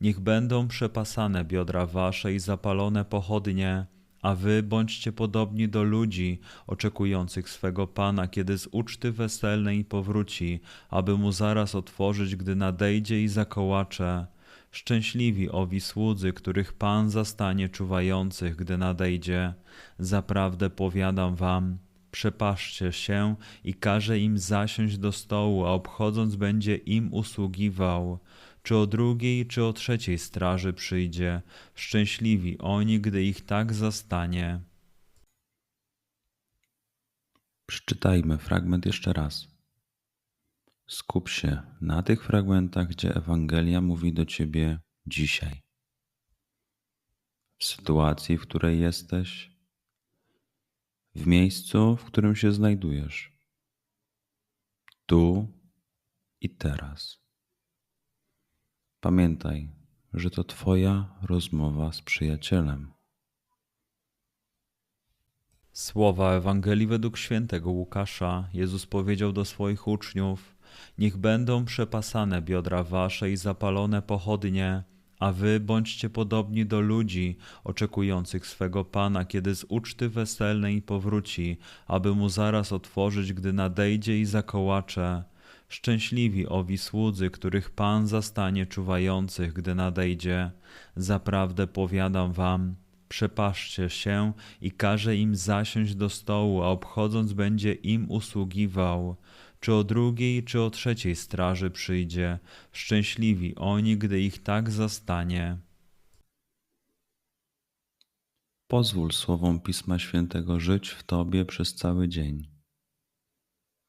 Niech będą przepasane biodra wasze i zapalone pochodnie, a wy bądźcie podobni do ludzi oczekujących swego Pana, kiedy z uczty weselnej powróci, aby mu zaraz otworzyć, gdy nadejdzie i zakołacze. Szczęśliwi owi słudzy, których Pan zastanie czuwających, gdy nadejdzie. Zaprawdę powiadam wam, przepaszcie się i każe im zasiąść do stołu, a obchodząc będzie im usługiwał czy o drugiej, czy o trzeciej straży przyjdzie. Szczęśliwi oni, gdy ich tak zastanie. Przeczytajmy fragment jeszcze raz. Skup się na tych fragmentach, gdzie Ewangelia mówi do ciebie dzisiaj. W sytuacji, w której jesteś, w miejscu, w którym się znajdujesz, tu i teraz. Pamiętaj, że to Twoja rozmowa z przyjacielem. Słowa Ewangelii według świętego Łukasza Jezus powiedział do swoich uczniów: Niech będą przepasane biodra wasze i zapalone pochodnie, a wy bądźcie podobni do ludzi oczekujących swego Pana, kiedy z uczty weselnej powróci, aby mu zaraz otworzyć, gdy nadejdzie i zakołacze. Szczęśliwi owi słudzy, których Pan zastanie czuwających, gdy nadejdzie. Zaprawdę powiadam wam, przepaszcie się i każe im zasiąść do stołu, a obchodząc będzie im usługiwał. Czy o drugiej, czy o trzeciej straży przyjdzie. Szczęśliwi oni, gdy ich tak zastanie. Pozwól słowom Pisma Świętego żyć w Tobie przez cały dzień.